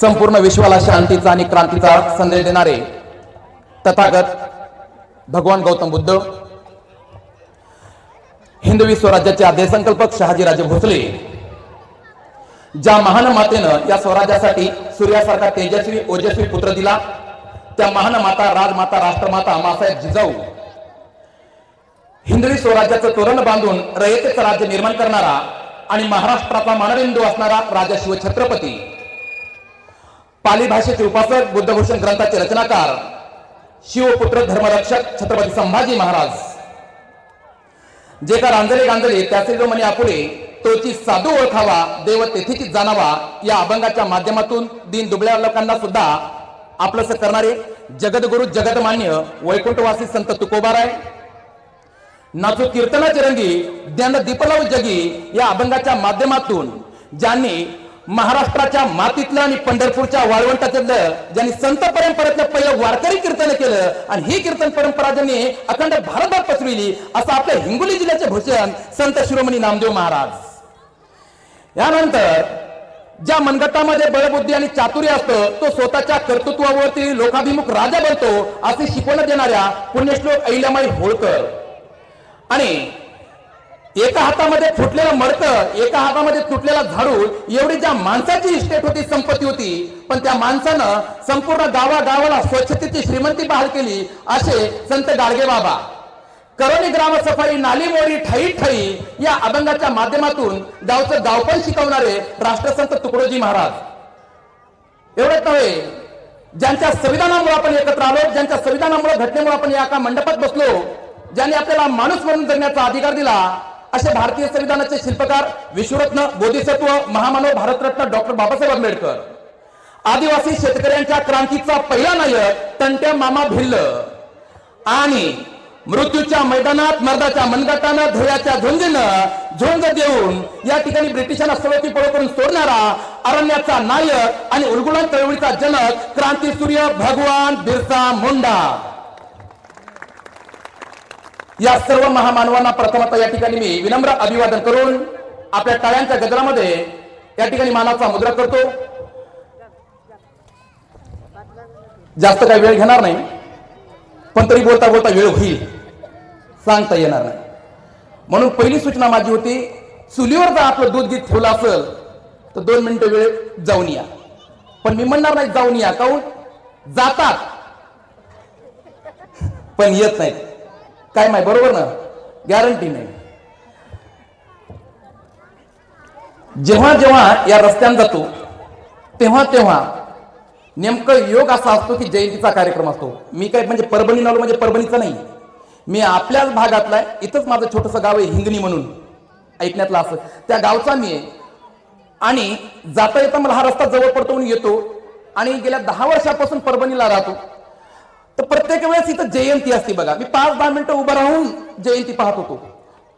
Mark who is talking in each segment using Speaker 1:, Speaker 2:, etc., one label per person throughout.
Speaker 1: संपूर्ण विश्वाला शांतीचा आणि क्रांतीचा संदेश देणारे तथागत भगवान गौतम बुद्ध हिंदवी स्वराज्याचे आद्यसंकल्पक शहाजीराजे भोसले ज्या महान मातेनं या स्वराज्यासाठी सूर्यासारखा तेजस्वी ओजस्वी पुत्र दिला त्या महान माता राजमाता राष्ट्रमाता मासाहेब जिजाऊ हिंदवी स्वराज्याचं तोरण बांधून रयतेचं राज्य निर्माण करणारा आणि महाराष्ट्राचा मानबिंदू असणारा राजा शिवछत्रपती पाली भाषेचे उपासक बुद्धभूषण ग्रंथाचे रचनाकार शिवपुत्र धर्मरक्षक छत्रपती संभाजी महाराज. जे का रांजले गांजले त्याचे जो म्हणे आपुले तोची साधू ओळखावा देव तेथीची जाणावा या अभंगाच्या माध्यमातून दिन दुबळ्या लोकांना सुद्धा आपलंस करणारे जगद्गुरु जगदमान्य वैकुंठवासी संत तुकोबाराय नाचो कीर्तनाचे रंगी ज्ञान दीपलाव जगी या अभंगाच्या माध्यमातून ज्यांनी महाराष्ट्राच्या मातीतलं आणि पंढरपूरच्या वाळवंटातलं ज्यांनी संत परंपरेतलं पहिलं वारकरी कीर्तन केलं आणि ही कीर्तन परंपरा ज्यांनी अखंड भारतभर पसरविली असं आपल्या हिंगोली जिल्ह्याचे भूषण संत शिरोमणी नामदेव महाराज. यानंतर ज्या मनगटामध्ये बळबुद्धी आणि चातुर्य असतं तो स्वतःच्या कर्तृत्वावरती लोकाभिमुख राजा बनतो असे शिकवण देणाऱ्या पुण्यश्लोक अहिल्यामाई होळकर. आणि एका हातामध्ये फुटलेलं मडकं एका हातामध्ये तुटलेला झाडू एवढी ज्या माणसाची इस्टेट होती संपत्ती होती पण त्या माणसानं संपूर्ण गावागावाला स्वच्छतेची श्रीमंती बहाल केली असे संत गाडगे बाबा. करोनी ग्राम सफाई नाली मोरी ठई ठई या अभंगाच्या माध्यमातून गावचं गावपण शिकवणारे राष्ट्रसंत तुकडोजी महाराज. एवढंच नव्हे ज्यांच्या संविधानामुळे आपण एकत्र आलो ज्यांच्या संविधानामुळे घटनेमुळे आपण या एका मंडपात बसलो ज्यांनी आपल्याला माणूस म्हणून जगण्याचा अधिकार दिला असे भारतीय संविधानाचे शिल्पकार विश्वरत्न बोधिसत्व महामानव भारतरत्न डॉक्टर बाबासाहेब आंबेडकर. आदिवासी शेतकऱ्यांच्या क्रांतीचा पहिला नायक तंट्या मामा भिल्ल. आणि मृत्यूच्या मैदानात मर्दाच्या मनगटानं धैर्याच्या झुंजीनं झुंज देऊन या ठिकाणी ब्रिटिशांना सवती पळो करून सोडणारा अरण्याचा नायक आणि उलगुलन चळवळीचा जनक क्रांती सूर्य भगवान बिरसा मुंडा. या सर्व महामानवांना प्रथमतः या ठिकाणी मी विनम्र अभिवादन करून आपल्या टाळ्यांच्या गजरामध्ये या ठिकाणी मानाचा मुद्रा करतो. जास्त काही वेळ घेणार नाही पण तरी बोलता बोलता वेळ होईल सांगता येणार नाही. म्हणून पहिली सूचना माझी होती चुलीवर जर आपलं दूध गीत ठेवलं असेल तर दोन मिनिटं वेळ जाऊन या. पण मी म्हणणार नाही जाऊन या काऊन जातात. पण येत नाहीत. काय माहिती बरोबर ना? गॅरंटी नाही. जेव्हा जेव्हा या रस्त्यानं जातो तेव्हा तेव्हा नेमकं योग असा असतो की जयंतीचा कार्यक्रम असतो. मी काय म्हणजे परभणी नालो म्हणजे परभणीचा नाही. मी आपल्याच भागातला आहे. इथंच माझं छोटंसं गाव आहे हिंगणी म्हणून. ऐकण्यातलं असं. त्या गावचा मी आहे. आणि जाता येता मला हा रस्ता जवळ पडतो म्हणून येतो. आणि गेल्या दहा वर्षापासून परभणीला राहतो. तर प्रत्येक वेळेस इथं जयंती असते बघा. मी पाच दहा मिनिटं उभं राहून जयंती पाहत होतो.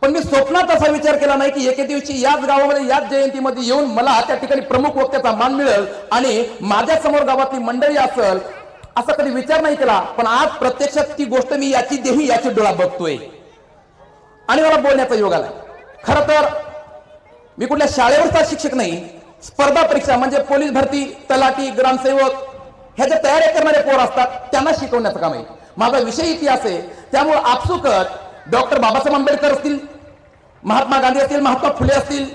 Speaker 1: पण मी स्वप्नात असा विचार केला नाही की एके दिवशी याच गावामध्ये याच जयंतीमध्ये येऊन मला त्या ठिकाणी प्रमुख वक्त्याचा मान मिळेल आणि माझ्यासमोर गावातली मंडळी असल असा कधी विचार नाही केला. पण आज प्रत्यक्षात ती गोष्ट मी याची देही याची डोळा बघतोय. आणि मला बोलण्याचा योग आला खर तर मी कुठल्या शाळेवरचा शिक्षक नाही. स्पर्धा परीक्षा म्हणजे पोलीस भरती तलाठी ग्रामसेवक ह्या ज्या तयारी करणारे पोर असतात त्यांना शिकवण्याचं काम आहे. माझा विषय इतिहास आहे. त्यामुळे आपसुकत डॉक्टर बाबासाहेब आंबेडकर असतील महात्मा गांधी असतील महात्मा फुले असतील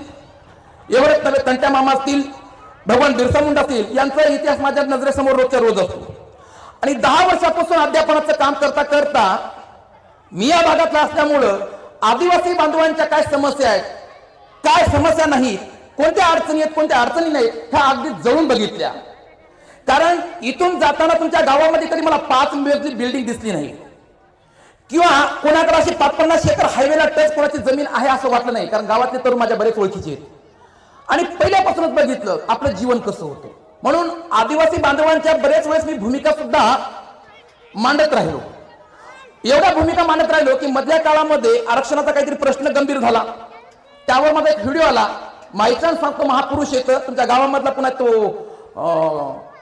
Speaker 1: एवढेच नव्हे तंट्या मामा असतील भगवान बिरसा मुंडा असतील यांचा इतिहास माझ्या नजरेसमोर रोजच्या रोज असतो. आणि दहा वर्षापासून अध्यापनाचं काम करता करता मी या भागातला असल्यामुळं आदिवासी बांधवांच्या काय समस्या आहेत काय समस्या नाहीत कोणत्या अडचणी आहेत कोणत्या अडचणी नाहीत ह्या अगदी जळून बघितल्या. कारण इथून जाताना तुमच्या गावामध्ये कधी मला पाच मजली बिल्डिंग दिसली नाही. किंवा कोणाकडे अशी पाच पन्नास एकर हायवेला टच कोणाची जमीन आहे असं वाटलं नाही कारण गावातले तरुण माझ्या बरेच ओळखीचे आहेत. आणि पहिल्यापासूनच बघितलं आपलं जीवन कसं होतं. म्हणून आदिवासी बांधवांच्या बरेच वेळेस मी भूमिका सुद्धा मांडत राहिलो. एवढ्या भूमिका मांडत राहिलो की मधल्या काळामध्ये आरक्षणाचा काहीतरी प्रश्न गंभीर झाला. त्यावर माझा एक व्हिडिओ आला. माहिती सांगतो महापुरुष येतं तुमच्या गावामधला पुन्हा तो अं,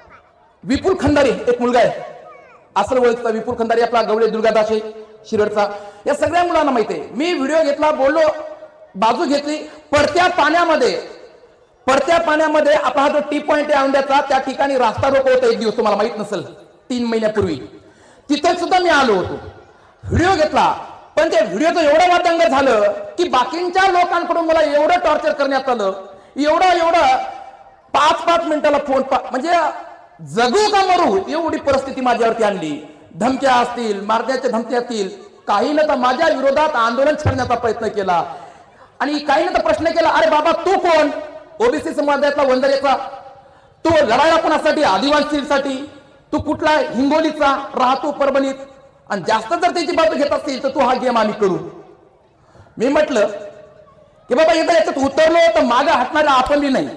Speaker 1: विपुल खंदारी एक मुलगा आहे. असं ओळखता विपुल खंदारी आपला गवळे दुर्गादास आहे शिरडचा. या सगळ्या मुलांना माहिती आहे. मी व्हिडिओ घेतला बोललो बाजू घेतली. पडत्या पाण्यामध्ये पडत्या पाण्यामध्ये आपला हा जो टी पॉइंट आहे औंड्याचा त्या ठिकाणी रास्ता रोको होता एक दिवस तुम्हाला माहीत नसेल. तीन महिन्यापूर्वी. तिथे सुद्धा मी आलो होतो. व्हिडिओ घेतला. पण त्या व्हिडिओचं एवढं वादंग झालं की बाकींच्या लोकांकडून मला एवढं टॉर्चर करण्यात आलं. एवढं एवढं पाच पाच मिनिटाला फोन म्हणजे जगू का मरू? एवढी परिस्थिती माझ्यावरती आणली. धमक्या असतील मारण्याच्या धमक्या असतील काही न तर माझ्या विरोधात आंदोलन छेडण्याचा प्रयत्न केला. आणि काही न तर प्रश्न केला अरे बाबा तू कोण? ओबीसी समाजातला वंदरेचा. तू लढायला कोणासाठी? आदिवासीसाठी तू कुठला? हिंगोलीचा. राहतो परभणीत. आणि जास्त जर त्याची बाजू घेत असतील तर तू हा गेम आम्ही करू. मी म्हटलं की बाबा एकदा याच्यात उतरलो तर मागे हटणारा आपण बी नाही.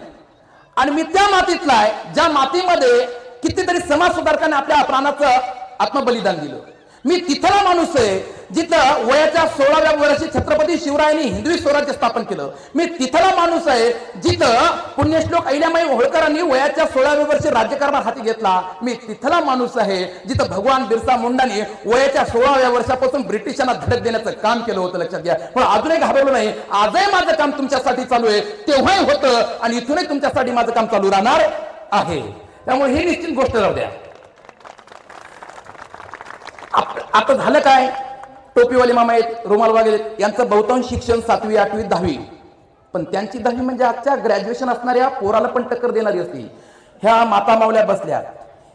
Speaker 1: आणि मी त्या मातीतला आहे ज्या मातीमध्ये कितीतरी समाज सुधारकांनी आपल्या प्राणाचं आत्मबलिदान दिलं. मी तिथला माणूस आहे जिथं वयाच्या सोळाव्या वर्षी छत्रपती शिवरायांनी हिंदवी स्वराज्य स्थापन केलं. मी तिथला माणूस आहे जिथं पुण्यश्लोक अहिल्यामाई होळकरांनी वयाच्या सोळाव्या वर्षी राज्यकारभार हाती घेतला. मी तिथला माणूस आहे जिथं भगवान बिरसा मुंडाने वयाच्या सोळाव्या वर्षापासून ब्रिटिशांना धडक देण्याचं काम केलं होतं लक्षात घ्या. पण अजूनही घाबरलो नाही आजही माझं काम तुमच्यासाठी चालू आहे तेव्हाही होतं आणि इथूनही तुमच्यासाठी माझं काम चालू राहणार आहे. त्यामुळे ही निश्चित गोष्ट राहू द्या. आता झालं काय? टोपीवाले मामा आहेत रुमाल वगैरे यांचं बहुतांश शिक्षण सातवी आठवी दहावी. पण त्यांची दहावी म्हणजे आजच्या ग्रॅज्युएशन असणाऱ्या पोराला पण टक्कर देणारी असती. ह्या माता मावल्या बसल्या.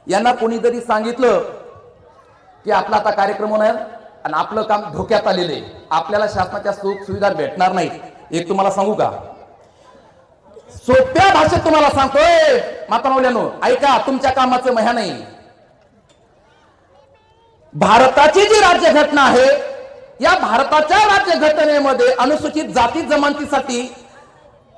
Speaker 1: यांना कोणी जरी सांगितलं की आपला आता कार्यक्रम होणार आणि आपलं काम धोक्यात आलेलं आहे आपल्याला शासनाच्या सुख सुविधा भेटणार नाहीत. एक तुम्हाला सांगू का? सोप्या भाषेत तुम्हाला सांगतोय माता मावल्यानो ऐका तुमच्या कामाचं मह्या नाही. भारताची जी राज्यघटना आहे या भारताच्या राज्यघटनेमध्ये अनुसूचित जाती जमातीसाठी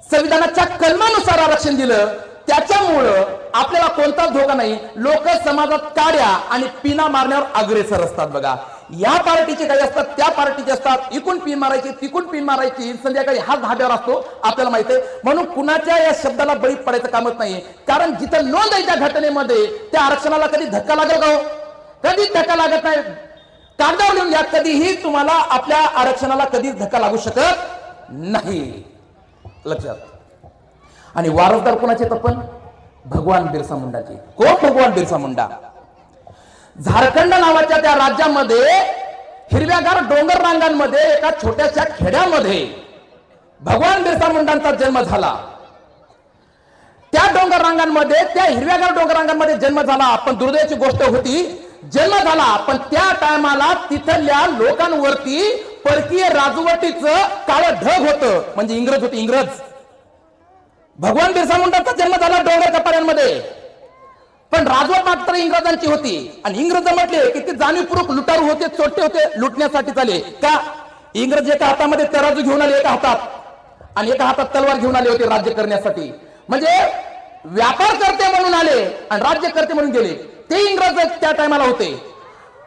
Speaker 1: संविधानाच्या कलमानुसार आरक्षण दिलं. त्याच्यामुळं आपल्याला कोणताच धोका नाही. लोक समाजात काड्या आणि पिना मारण्यावर अग्रेसर असतात बघा. या पार्टीचे काही असतात त्या पार्टीचे असतात. इकून पिन मारायची तिकून पिन मारायची. संध्याकाळी हा धाब्यावर असतो आपल्याला माहिती आहे. म्हणून कुणाच्या या शब्दाला बळी पडायचं कामच नाही कारण जिथं नोंद आहे त्या घटनेमध्ये त्या आरक्षणाला कधी धक्का लागेल का हो? कधीच धक्का लागत नाही. कागदावर लिहून घ्या कधीही तुम्हाला आपल्या आरक्षणाला कधीच धक्का लागू शकत नाही. लक्षात. आणि वारसदार कोणाचे तपन भगवान बिरसा मुंडाचे. कोण भगवान बिरसा मुंडा? झारखंड नावाच्या त्या राज्यामध्ये हिरव्यागार डोंगर रांगांमध्ये एका छोट्याशा खेड्यामध्ये भगवान बिरसा मुंडांचा जन्म झाला. त्या डोंगर रांगांमध्ये त्या हिरव्यागार डोंगर रांगांमध्ये जन्म झाला. पण दुर्दैवाची गोष्ट होती जन्म झाला पण त्या टायमाला तिथल्या लोकांवरती परकीय राजवटीचं काळ ढग होतं. म्हणजे इंग्रज होते इंग्रज. भगवान बिरसा मुंडाचा जन्म झाला डोंगर कपाड्यांमध्ये पण राजवट मात्र इंग्रजांची होती. आणि इंग्रज म्हटले की ते जाणीवपूर्वक लुटारू होते चोट्टे होते लुटण्यासाठी चाले का? इंग्रज एका हातामध्ये तराजू घेऊन आले एका हातात. आणि एका हातात तलवार घेऊन आले होते राज्य करण्यासाठी. म्हणजे व्यापार करते म्हणून आले आणि राज्य करते म्हणून गेले. ते इंग्रज त्या टायमाला होते.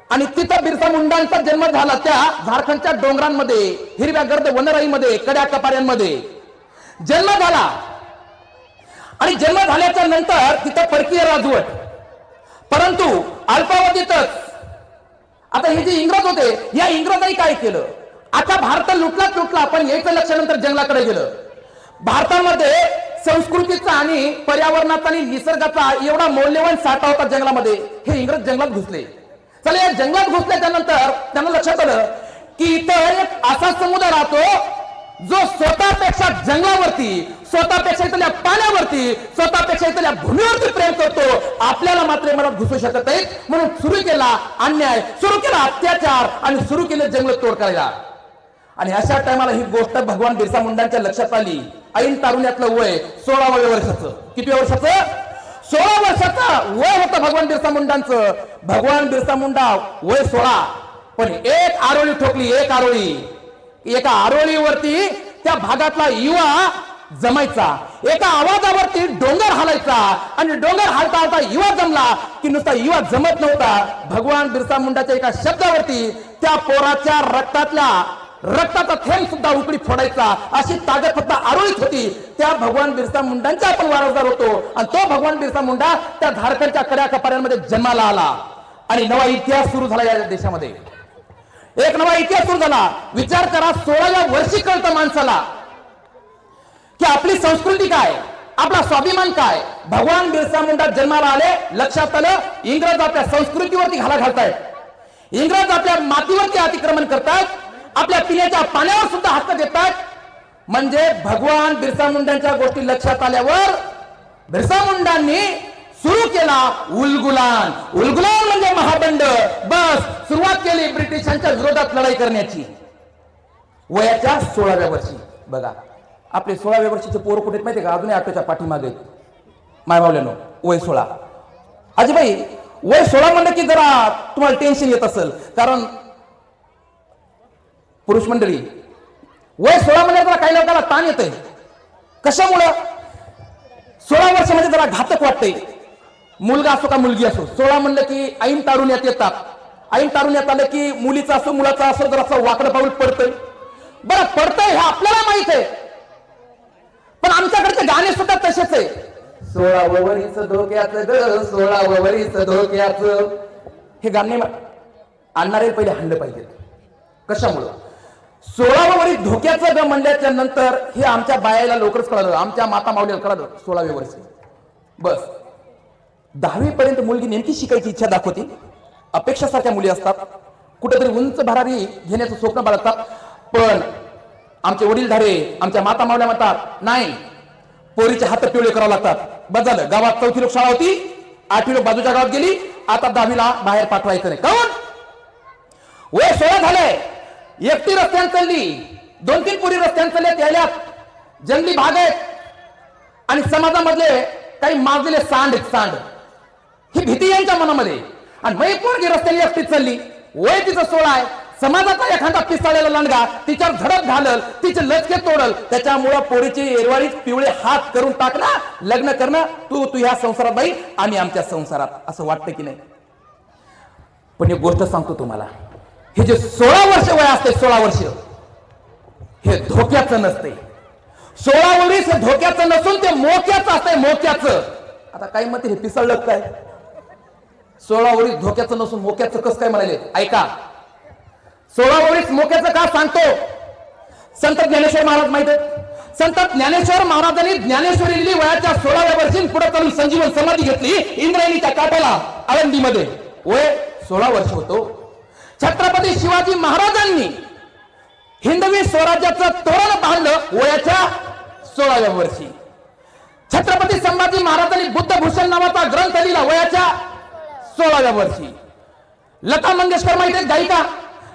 Speaker 1: आणि तिथं बिरसा मुंडांचा जन्म झाला त्या झारखंडच्या डोंगरांमध्ये हिरव्या गर्द वनराईमध्ये कड्या कपाऱ्यांमध्ये. जन्म झाला. आणि जन्म झाल्याच्यानंतर तिथं परकीय राजवट. परंतु अल्पावधीतच आता हे जे इंग्रज होते या इंग्रजांनी काय केलं? आता भारत लुटलाच लुटला पण यायचं लक्ष नंतर जंगलाकडे गेलं. भारतामध्ये संस्कृतीचा आणि पर्यावरणाचा आणि निसर्गाचा एवढा मौल्यवान साठा होता जंगलामध्ये हे इंग्रज जंगलात घुसले. चला या जंगलात घुसल्याच्या नंतर त्यांना लक्षात आलं की इथं एक असा समुदाय राहतो जो स्वतःपेक्षा जंगलावरती स्वतःपेक्षा इथल्या पाण्यावरती स्वतःपेक्षा इथल्या भूमीवरती प्रेम करतो. आपल्याला मात्र मनात घुसू शकत नाही म्हणून सुरू केला अन्याय सुरू केला अत्याचार आणि सुरू केलं जंगल तोड करायला. आणि अशा टायमाला ही गोष्ट भगवान बिरसा मुंडांच्या लक्षात आली. ऐन तारुण्यातलं वय सोळाव्या वर्षाचं. किती वर्षाचं? सोळा वर्षाचं वय होतं भगवान बिरसा मुंडांचं. भगवान बिरसा मुंडा वय सोळा. पण एक आरोळी ठोकली एक आरोळी. एका आरोळीवरती त्या भागातला युवा जमायचा. एका आवाजावरती डोंगर हालायचा. आणि डोंगर हालता हालता युवा जमला की नुसता युवा जमत नव्हता. भगवान बिरसा मुंडाच्या एका शब्दावरती त्या पोराच्या रक्तातल्या रक्ताचा थेंब सुद्धा उकडी फोडायचा. अशी ताकद फक्त आरोळीत होती. त्या भगवान बिरसा मुंडांचा आपण वारसदार होतो. आणि तो भगवान बिरसा मुंडा त्या झारखंडच्या कड्या कपाऱ्यांमध्ये जन्माला आला. आणि नवा इतिहास सुरू झाला या देशामध्ये. एक नवा इतिहास सुरू झाला. विचार करा सोळाव्या वर्षी कळतं माणसाला की आपली संस्कृती काय? आपला स्वाभिमान काय? भगवान बिरसा मुंडा जन्माला आले लक्षात आलं इंग्रज आपल्या संस्कृतीवरती घाला घालतायत. इंग्रज आपल्या मातीवरती अतिक्रमण करतायत. आपल्या पिण्याच्या पाण्यावर सुद्धा हक्क देतात. म्हणजे भगवान बिरसा मुंडांच्या गोष्टी लक्षात आल्यावर बिरसा मुंडांनी सुरू केला उलगुलान. उलगुलान म्हणजे महाबंड बस सुरुवात केली ब्रिटिशांच्या विरोधात लढाई करण्याची. वयाच्या सोळाव्या वर्षी. बघा आपले सोळाव्या वर्षीचे पोर कुठे माहिती का? अजूनही आटोच्या पाठीमागे मायमावल्यानो वय सोळा. अजिबाई वय सोळा म्हणलं की जरा तुम्हाला टेन्शन येत असेल. कारण पुरुष मंडळी वय सोळा म्हणजे जरा काही लोकांना ताण येतंय. कशामुळं? सोळा वर्ष म्हणजे जरा घातक वाटतंय. मुलगा असो का मुलगी असो सोळा म्हणलं की ऐन तारुण्यात येतात. ऐन तारुण्यात आलं की मुलीचं असो मुलाचं असो जर असं वाकडं पाऊल पडतंय. बरं पडतंय हे आपल्याला माहीत आहे. पण आमच्याकडचे गाणे सुद्धा तसेच आहे. सोळा वरीच धोक्याचं ग सोळा वरीच धोक्याचं. हे गाणे आणणारे पहिले हाणलं पाहिजे कशामुळं? सोळावं धोक्याचं ग म्हणल्याच्या नंतर हे आमच्या बायाला लवकरच कळालं. आमच्या माता माऊलीला कळालं सोळावे वर्ष. बस. दहावी पर्यंत मुलगी नेमकी शिकायची इच्छा दाखवते. अपेक्षासारख्या मुली असतात. कुठेतरी उंच भरारी घेण्याचं स्वप्न बाळगतात. पण आमचे वडीलधारे आमच्या माता मावल्या म्हणतात नाही पोरीचे हात पिवळे करावं लागतात. बस झालं. गावात चौथी लोक शाळा होती. आठवी लोक बाजूच्या गावात गेली. आता दहावीला बाहेर पाठवायचं नाही. काऊन वय सोळा झालंय. एकटी रस्त्याने चालली. दोन तीन पुरी रस्त्याने चालले त्याल्यात जंगली भाग आहेत. आणि समाजामधले काही माजलेले सांड आहेत सांड. ही भीती यांच्या मनामध्ये. आणि मै पोरगी रस्त्याने एकटीच चालली. वय तिचं सोळा आहे. समाजाचा एखादा पिसाळलेला लंडगा तिच्यावर झडप घालल तिचे लचके तोडल. त्याच्यामुळं पोरीची एरवाळी पिवळे हात करून टाकला. लग्न करणं तू तू ह्या संसारात बाई आम्ही आमच्या संसारात. असं वाटतं की नाही? पण एक गोष्ट सांगतो तुम्हाला. हे जे सोळा वर्ष वय असते सोळा वर्ष. हे धोक्याचं नसते. सोळा वर्ष धोक्याचं नसून ते मोक्याचं असतंय मोक्याचं. आता काही मत हे पिसळलं काय? सोळा वरीस धोक्याचं नसून मोक्याचं कसं काय म्हणाले? ऐका. सोळा वरीस मोक्याचं का सांगतो? संत ज्ञानेश्वर महाराज माहीत आहे संत ज्ञानेश्वर महाराजांनी ज्ञानेश्वरी लिहिली वयाच्या सोळाव्या वर्षी पुढे चालून संजीवन समाधी घेतली इंद्रायणीच्या काटाला आळंदीमध्ये. वय सोळा वर्ष होतो. छत्रपती शिवाजी महाराजांनी हिंदवी स्वराज्याचं तोरण बांधलं वयाच्या सोळाव्या वर्षी. छत्रपती संभाजी महाराजांनी बुद्धभूषण नावाचा ग्रंथ लिहिला वयाच्या सोळाव्या वर्षी. लता मंगेशकर माहिती गायिका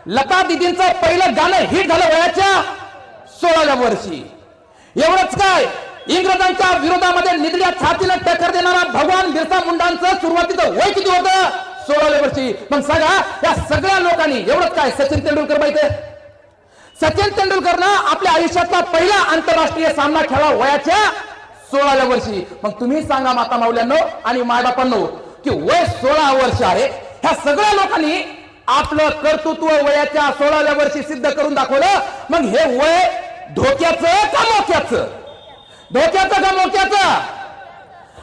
Speaker 1: लता दिदींचं पहिलं गाणं हिट झालं वयाच्या सोळाव्या वर्षी. एवढंच काय? इंग्रजांच्या विरोधामध्ये निधड्या छातीनं टक्कर देणारा भगवान बिरसा मुंडांचं सुरुवातीचं वय किती होतं? सोळाव्या वर्षी. मग सांगा या सगळ्या लोकांनी एवढंच काय सचिन तेंडुलकर माहिती आहे सचिन तेंडुलकरनं आपल्या आयुष्यातला पहिला आंतरराष्ट्रीय सामना खेळला वयाच्या सोळाव्या वर्षी. मग तुम्ही सांगा माता माऊल्यांनो आणि माडापांनो की वय सोळा वर्ष आहे. ह्या सगळ्या लोकांनी आपलं कर्तृत्व वयाच्या सोळाव्या वर्षी सिद्ध करून दाखवलं. मग हे वय धोक्याचं का मोक्याचं? धोक्याचं का मोक्याचं?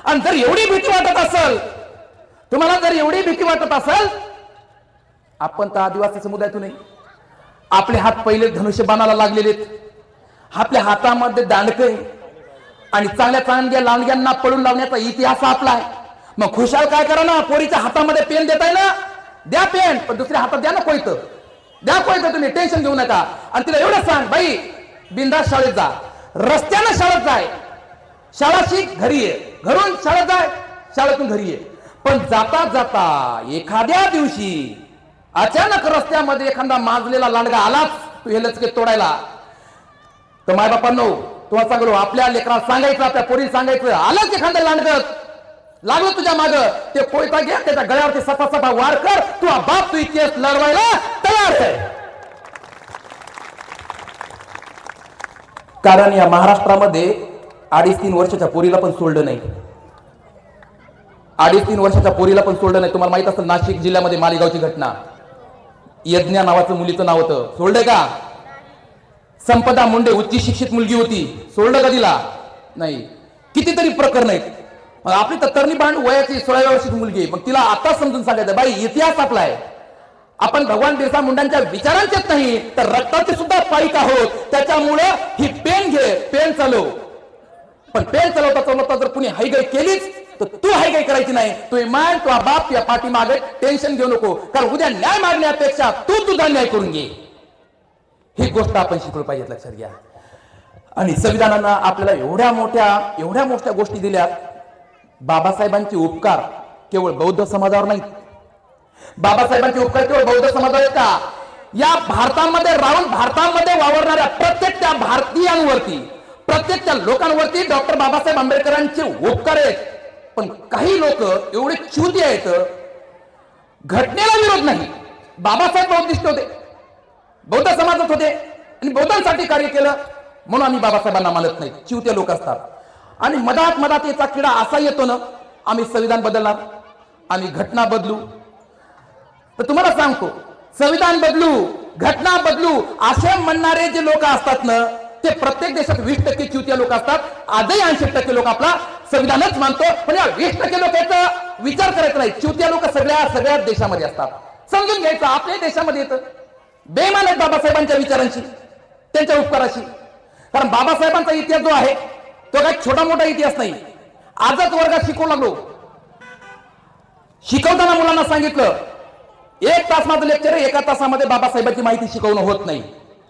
Speaker 1: आणि जर एवढी भीती वाटत असेल तुम्हाला जर एवढी भीती वाटत असेल आपण तर आदिवासी समुदायातून आपले हात पहिले धनुष्यबाणाला लागलेले आपल्या हातामध्ये दांडक आहे. आणि चांगल्या चांगल्या लांडग्यांना पळून लावण्याचा इतिहास आपला आहे. मग खुशाल काय करा ना पोरीच्या हातामध्ये पेन देताय ना? द्या पेन पण दुसऱ्या हातात द्या ना कोयत. द्या कोयत तुम्ही टेन्शन घेऊ नका. आणि तिला एवढं सांग बाई बिंदा शाळेत जा. रस्त्यानं शाळेत जाय. शाळा शिक घरी ये. घरून शाळेत जाय. शाळेतून घरी ये. पण जाता जाता एखाद्या दिवशी अचानक रस्त्यामध्ये एखादा माजलेला लांडगा आलाच तू हे लचके तोडायला. तर मायबापांनो तुम्हाला सांगलो आपल्या लेकराला सांगायचं आपल्या पोरी सांगायचं आलंच एखादं लांडगत लागलं तुझ्या माग. ते कोयता घ्या त्याच्या गळ्यावरती सफा सफा वार कर. तू बाप तू इतिहास लढवायला तयार आहे. कारण या महाराष्ट्रामध्ये अडीच तीन वर्षाच्या पोरीला पण सोडलं नाही. अडीच तीन वर्षाच्या पोरीला पण सोडलं नाही. तुम्हाला माहीत असेल नाशिक जिल्ह्यामध्ये मालेगावची घटना. यज्ञा नावाचं मुलीचं नाव होतं. सोडलंय का? संपदा मुंडे उच्च शिक्षित मुलगी होती. सोडलं का तिला? नाही. कितीतरी प्रकरण आहेत. मग आपली तर तरणी बाण वयाची सोळाव्या वर्षाची मुलगी आहे. मग तिला आता समजून सांगायचं बाई इतिहास आपला आहे. आपण भगवान बिरसा मुंडांच्या विचारांचेच नाही तर रक्ताचे सुद्धा पाईक आहोत. त्याच्यामुळं ही पेन घे पेन चालव. पण पेन चालवता चालवता जर कुणी हायगाई केलीच तर तू हाय काही करायची नाही. तू मान तुझा बाप तुझ्या पाठीमागे टेन्शन घेऊ नको. कारण उद्या न्याय मागण्यापेक्षा तू तुझा न्याय करून घे. ही गोष्ट आपण शिकलो पाहिजे लक्षात घ्या. आणि संविधानानं आपल्याला एवढ्या मोठ्या एवढ्या मोठ्या गोष्टी दिल्या. बाबासाहेबांचे उपकार केवळ बौद्ध समाजावर नाही बाबासाहेबांचे उपकार केवळ बौद्ध समाजावर आहेत का? या भारतामध्ये राहून भारतामध्ये वावरणाऱ्या प्रत्येक त्या भारतीयांवरती प्रत्येक त्या लोकांवरती डॉक्टर बाबासाहेब आंबेडकरांचे उपकार आहेत. पण काही लोक एवढे चुती आहेत घटनेला विरोध नाही. बाबासाहेब बौद्धिष्ट होते. बौद्ध समाजात होते आणि बौद्धांसाठी कार्य केलं म्हणून आम्ही बाबासाहेबांना मानत नाही. चिवते लोक असतात. आणि मधात मधात याचा किडा असा येतो ना आम्ही संविधान बदलणार आम्ही घटना बदलू. तर तुम्हाला सांगतो संविधान बदलू घटना बदलू असे म्हणणारे जे लोक असतात ना ते प्रत्येक देशात वीस टक्के चिवत्या लोक असतात. आजही ऐंशी टक्के लोक आपला संविधानच मानतो. पण या वीस टक्के लोकांचा विचार करायचा नाही. चिवत्या लोक सगळ्या सगळ्या देशामध्ये असतात. समजून घ्यायचं आपल्या देशामध्ये येतं. बेमान आहेत बाबासाहेबांच्या विचारांशी त्यांच्या उपकाराशी. कारण बाबासाहेबांचा इतिहास जो आहे तो काही छोटा मोठा इतिहास नाही. आजच वर्गात शिकवू लागलो. शिकवताना मुलांना सांगितलं एक तास माझं लेक्चर एका तासामध्ये बाबासाहेबांची माहिती शिकवणं होत नाही.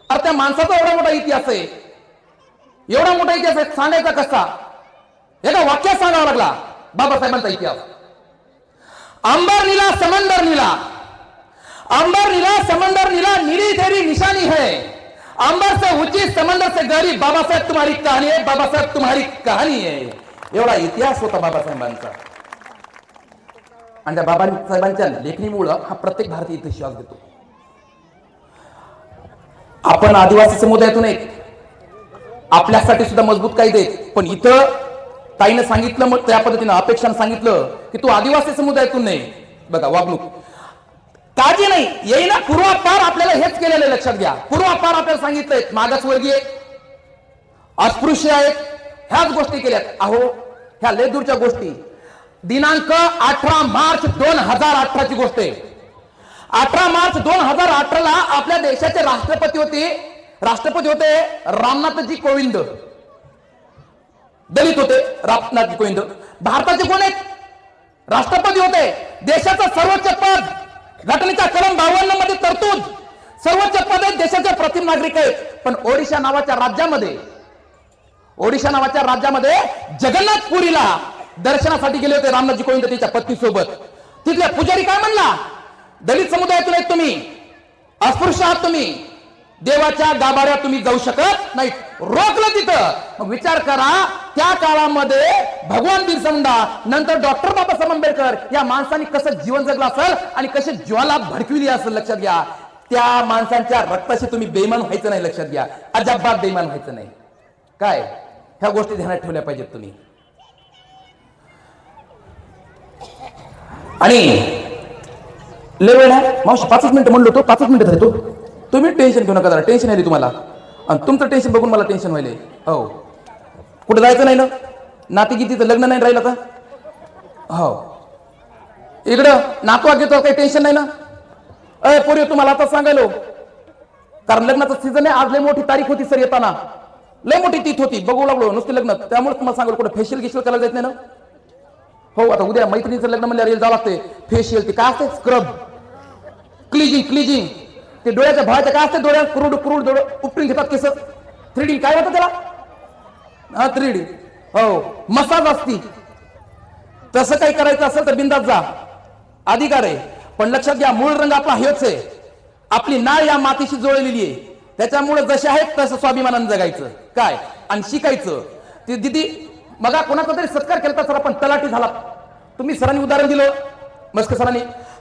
Speaker 1: अरे त्या माणसाचा एवढा मोठा इतिहास आहे एवढा मोठा इतिहास आहे सांगायचा कसा? एका वाक्यात सांगावा लागला. बाबासाहेबांचा इतिहास. अंबर निला समंदर निला अंबर निला समंदर निला नीली तेरी निशानी है. अंबर से ऊंची समंदर से गहरी बाबासाहेब तुम्हारी कहाणी है बाबासाहेब तुम्हारी कहाणी है. एवढा इतिहास होता बाबासाहेबांचा. आणि त्या बाबासाहेबांच्या लेखणीमुळं हा प्रत्येक भारतीय इथे विश्वास देतो आपण आदिवासी समुदायातून एक आपल्यासाठी सुद्धा मजबूत कायदे पण इथं ताईनं सांगितलं मग त्या पद्धतीनं अपेक्षानं सांगितलं की तू आदिवासी समुदायातून नाही. बघा वागणूक. काळजी नाही. येईना पूर्वापार आपल्याला हेच केलेलं आहे, लक्षात घ्या. पूर्वापार आपल्याला सांगितलंय मागासवर्गीय अस्पृश्य आहेत ह्याच गोष्टी केल्यात. अहो ह्या लय दूरच्या गोष्टी. दिनांक अठरा मार्च दोन हजार अठराची गोष्ट आहे. अठरा मार्च दोन हजार अठराला आपल्या देशाचे राष्ट्रपती होते राष्ट्रपती होते रामनाथजी कोविंद. दलित होते रामनाथजी कोविंद. भारताचे कोण आहेत? राष्ट्रपती होते देशाचं सर्वोच्च पद. घटनेच्या कलम बावन्नमध्ये तरतूद. सर्वोच्च पद आहेत देशाचे प्रथम नागरिक आहेत. पण ओडिशा नावाच्या राज्यामध्ये ओडिशा नावाच्या राज्यामध्ये जगन्नाथपुरीला दर्शनासाठी गेले होते रामनाथजी कोविंद त्याच्या पत्नीसोबत. तिथल्या पुजारी काय म्हणला? दलित समुदायातून आहेत तुम्ही. अस्पृश्य आहात तुम्ही. देवाच्या गाभाऱ्यात तुम्ही जाऊ शकत नाही. रोखलं तिथं. मग विचार करा त्या काळामध्ये भगवान बिरसा मुंडा नंतर डॉक्टर बाबासाहेब आंबेडकर या माणसाने कसं जीवन जगलं असेल आणि कसे जीवाला भडकविली असेल लक्षात घ्या. त्या माणसांच्या रक्ताशी तुम्ही बेमान व्हायचं नाही लक्षात घ्या. अजबात बेमान व्हायचं नाही. काय? ह्या गोष्टी ध्यानात ठेवल्या पाहिजेत तुम्ही. आणि लय वेळ आहे? मावशी पाचच मिनिटं म्हणलो तो पाचच मिनिटं राहतो तुम्ही टेन्शन घेऊ नका जरा टेन्शन आहे तुम्हाला. आणि तुमचं टेन्शन बघून मला टेन्शन व्हायले. हो. कुठं जायचं नाही ना? नाती कितीचं लग्न नाही राहिलं का? हो. इकडं नातवा घेतो काही टेन्शन नाही ना? अय पोरी तुम्हाला आता सांगायलो. कारण लग्नाचं सीझन आहे आज लय मोठी तारीख होती सर येताना. लय मोठी तीथ होती बघू लागलो नुसते लग्न. त्यामुळे तुम्हाला सांगाल कुठे फेशियल गिशियल करायला जात नाही ना? हो आता उद्या मैत्रिणीचं लग्न म्हणल्यावर जावं लागते फेशियल ते काय असते स्क्रब क्लिजिंग क्लिजिंग ते डोळ्याच्या भावाच्या काय असते डोळ्यात? कुरुड कुरुड डोळ उपटून घेतात केस. थ्रीडी काय होतं त्याला? हा थ्रीडी. हो मसाज असती. तसं काही करायचं असेल तर बिंदात जा. अधिकार आहे. पण लक्षात घ्या मूळ रंग आपला हेच आहे. आपली नाळ या मातीशी जोडलेली आहे. त्याच्यामुळे जसे आहेत तसं स्वाभिमानानं जगायचं. काय? आणि शिकायचं. ते दिदी मगा कोणाचा तरी सत्कार केला सर आपण तलाठी झाला. तुम्ही सरांनी उदाहरण दिलं. मस्क सरांनी.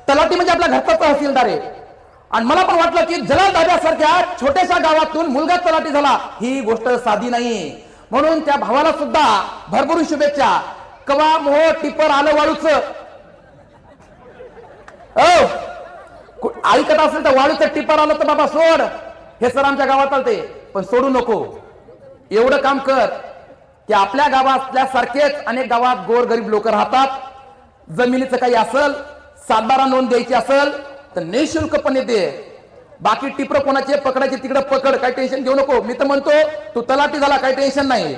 Speaker 1: तलाठी म्हणजे आपल्या घरचा तहसीलदार आहे. आणि मला पण वाटलं की जलाल दाद्यासारख्या छोट्याशा गावातून मुलगा तलाठी झाला. ही गोष्ट साधी नाही. म्हणून त्या भावाला सुद्धा भरभरून शुभेच्छा. कवा मोह टिपर आलं वाळूच. ऐकत असेल तर वाळूचं टिपर आलं तर बाबा सोड. हे सर आमच्या गावात आलते पण सोडू नको. एवढं काम कर की आपल्या गावातल्या सारखेच अनेक गावात गोर गरीब लोक राहतात. जमिनीचं काही असल सातबारा नोंद द्यायची असेल तर निशुल्कपणे दे बाकी टिपर कोणाचे पकडायचे तिकडे पकड काही टेन्शन घेऊ नको. मी तर म्हणतो तू तलाठी झाला काही टेन्शन नाही.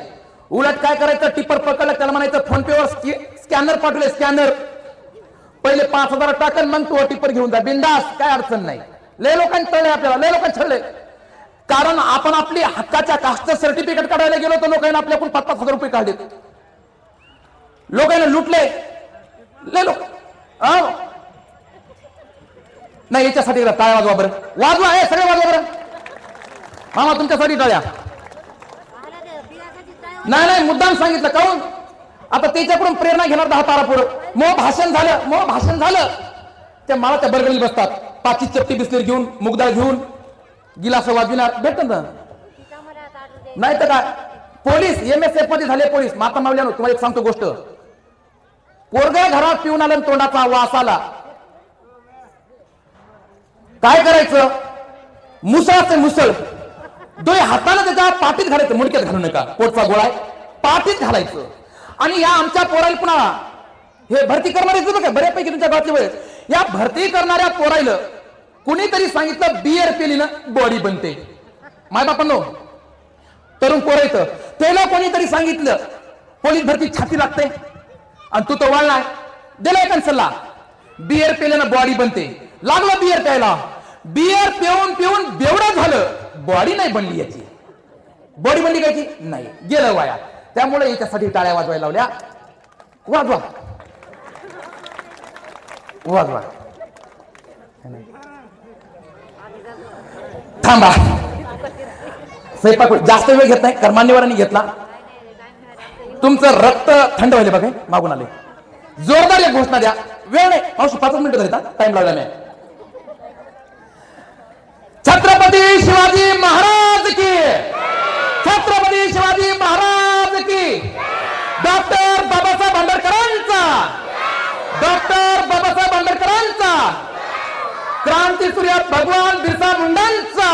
Speaker 1: उलट काय करायचं टिपर पकडलं त्याला म्हणायचं फोन पेवर स्कॅनर पाठवले स्कॅनर पहिले पाच हजार टाकन मग तू टिपर घेऊन जा. बिंदास काय अडचण नाही. लय लोकांनी तळले आपल्याला लय लोकांनी छळले. कारण आपण आपली हक्काच्या कास्ट सर्टिफिकेट काढायला गेलो तर लोकांना आपल्याकडून पाच पाच हजार रुपये काढले लोकांना लुटले. लय लोक नाही याच्यासाठी टाळ्या वाजवा बरं. वाजवा हे सगळे वाजवा बरं. मामा तुमच्यासाठी टाळ्या. नाही नाही मुद्दाम सांगितलं. काऊन आता त्याच्याकडून प्रेरणा घेणार दहा तारा पुढं मो भाषण झालं मो भाषण झालं. त्या मला त्या बरगडी बसतात. पाचची चपटी बिस्लेर घेऊन मुगदाळ घेऊन गिलास वाजविणार. भेटत ना? नाही तर काय? पोलीस एम एस एफमध्ये झाले पोलीस. माता मावल्यानं तुम्हाला एक सांगतो गोष्ट. पोरगा घरात पिऊन आलं तोंडाचा वास आला. काय करायचं? मुसळाचे मुसळ. दोय हाताला त्याच्या पाठीत घालायचं मुडक्यात घालू नका. पोटचा गोळा पाठीत घालायचं. आणि या आमच्या पोराला पुन्हा हे भरती करणारे बघा बऱ्यापैकी तुमच्या गावातले वेळेस या भरती करणाऱ्या पोरायला कुणीतरी सांगितलं बियर पेलीनं बॉडी बनते. माय बापांनो तरुण पोरं येतं त्याला कोणीतरी सांगितलं पोलीस भरती छाती लागते. आणि तू तो वळलाय दिलाय का सल्ला? बियर पेल्यानं बॉडी बनते. लागलं बियर प्यायला. बियर पिऊन पिऊन बेवडं झालं. बॉडी नाही बनली याची. बॉडी बनली कायची नाही. गेलं वाया. त्यामुळे याच्यासाठी टाळ्या वाजवायला लावल्या. वाजवा. वाजवा. थांबा. स्वयंपाक जास्त वेळ घेत नाही कर्मान्यवरांनी घेतला. तुमचं रक्त थंड व्हायला बघा मागून आले जोरदार एक घोषणा द्या. वेळ नाही. पाच मिनिटं झाली टाइम लागला नाही छत्रपती शिवाजी महाराज की। छत्रपती शिवाजी महाराज की। डॉक्टर बाबासाहेब आंबेडकरांचा। डॉक्टर बाबासाहेब आंबेडकरांचा। क्रांती सूर्य भगवान बिरसा मुंडांचा।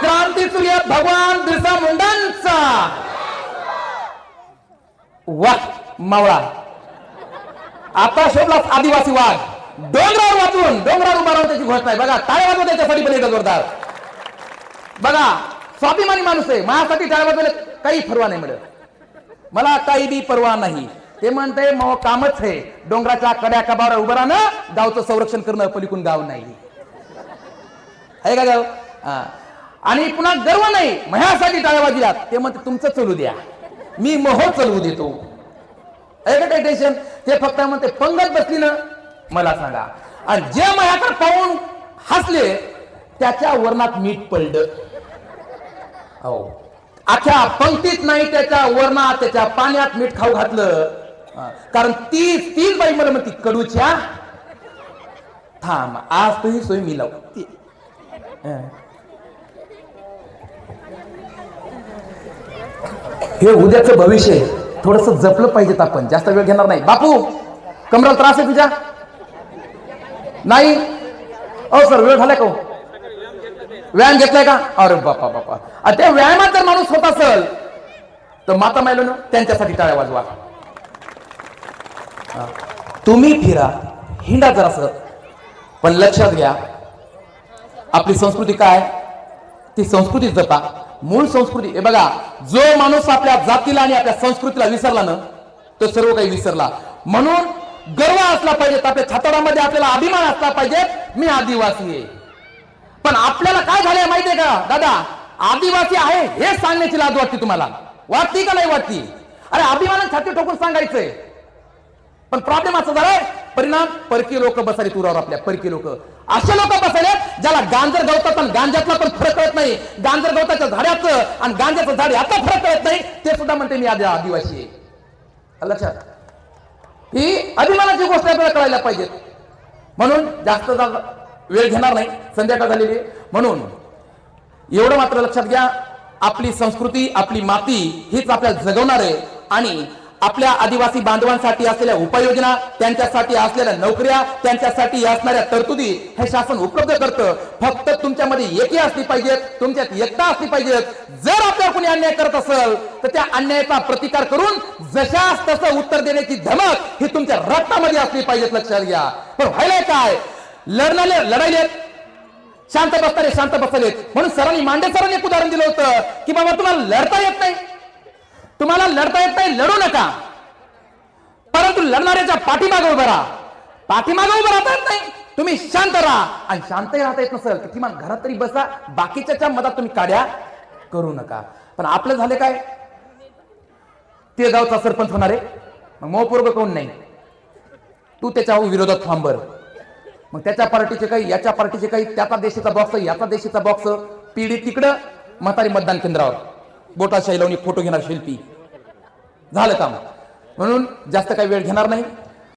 Speaker 1: क्रांती सूर्य भगवान बिरसा मुंडांचा। वा मावळा. आता शोधला आदिवासी वाघ. डोंगरावर वाचून डोंगरावर उभा राहून त्याची घोषणा आहे. बघा टाळ्या वाजवत त्याच्यासाठी पण एकदा जोरदार. बघा स्वाभिमानी माणूस आहे. माझ्यासाठी टाळ्या वाजवले काही परवा नाही मिळत. मला काही बी परवा नाही. ते म्हणते मग कामच आहे. डोंगराच्या कड्या कबावर उभं राहणं गावचं संरक्षण करणं पलीकडून गाव नाही. आहे का गाव? हा. आणि पुन्हा गर्व नाही. माझ्यासाठी टाळ्या वाजल्यात ते म्हणते तुमचं चलू द्या. मी महो चलवू देतो. आहे का काही टेन्शन ते फक्त म्हणते पंगत बसली ना मला सांगा. आणि जे माझ्याकडे पाहून हसले त्याच्या वर्णात मीठ पडलं. हो अख्या पंक्तीत नाही त्याच्या वर्णात त्याच्या पाण्यात मीठ खाऊ घातलं. कारण तीच तीच बाई मला म्हणती कडूच्या थांब आज तुही सोय मी लावू हे उद्याचं भविष्य आहे. थोडस जपलं पाहिजेत आपण. जास्त वेळ घेणार नाही. बापू कमराला त्रास आहे तुझ्या? नाही. अहो सर वेळ झालाय का हो? व्यायाम घेतलाय का? अरे बापा बापा. त्या व्यायामात जर माणूस होत असेल तर माता मायलो त्यांच्यासाठी टाळ्या वाजवा. तुम्ही फिरा हिंडा जरास. पण लक्षात घ्या आपली संस्कृती काय? ती संस्कृती जपा. मूळ संस्कृती हे बघा जो माणूस आपल्या जातीला आणि आपल्या संस्कृतीला विसरला ना तो सर्व काही विसरला. म्हणून गर्व असला पाहिजे आपल्या छाताडामध्ये आपल्याला अभिमान असला पाहिजे मी आदिवासी आहे. पण आपल्याला काय झालंय माहितीये का? दादा आदिवासी आहे हे सांगण्याची लाज वाटते तुम्हाला. वाटती का नाही वाटती? अरे अभिमानात छाती ठोकून सांगायचंय. पण प्रॉब्लेम असा झालाय परिणाम परकी लोक बसाले तुरावर आपल्या परकी लोक. असे लोक बसायले ज्याला गांजर गवतात आणि गांजातला पण फरक कळत नाही. गांजर गवताच्या झाडाचं आणि गांजाचं झाड याचा फरक कळत नाही. ते सुद्धा म्हणते मी आदिवासी आहे. लक्षात? ही अभिमानाची गोष्ट आपल्याला कळायला पाहिजे म्हणून जास्त वेळ घेणार नाही संध्याकाळ झालेली आहे. म्हणून एवढं मात्र लक्षात घ्या आपली संस्कृती आपली माती हीच आपल्याला जगवणार आहे आणि आपल्या आदिवासी बांधवांसाठी असलेल्या उपाययोजना त्यांच्यासाठी असलेल्या नोकऱ्या त्यांच्यासाठी असणाऱ्या तरतुदी हे शासन उपलब्ध करतं. फक्त तुमच्यामध्ये एकी असली पाहिजेत तुमच्यात एकता असली पाहिजेत. जर आपल्याला कोणी अन्याय करत असेल तर त्या अन्यायाचा प्रतिकार करून जशास तसं उत्तर देण्याची धमक ही तुमच्या रक्तामध्ये असली पाहिजेत लक्षात घ्या. पण व्हायला काय? लढणारे लढायलेत शांत बसताले शांत बसलेत. म्हणून सरांनी मांडे सरांनी एक उदाहरण दिलं होतं की बाबा तुम्हाला लढता येत नाही. तुम्हाला लढता येत नाही लढू नका. परंतु लढणाऱ्याच्या पाठीमागे उभं राहा. पाठीमागे उभं राहता येत नाही. तुम्ही शांत राहा. आणि शांतही राहता येत नसेल तर किमान घरात तरी बसा. बाकीच्या मधात तुम्ही काड्या करू नका. पण आपलं झाले काय? ते गावचा सरपंच होणार आहे. मग मोपूर्व कोण नाही? तू त्याच्या विरोधात थांबर मग त्याच्या पार्टीचे काही याच्या पार्टीचे काही त्याचा देशाचा बॉक्स याचा देशाचा बॉक्स पिढी तिकडं म्हातारी मतदान केंद्रावर. बोटाशाही लावून एक फोटो घेणार शिल्पी. झालं काम. म्हणून जास्त काही वेळ घेणार नाही.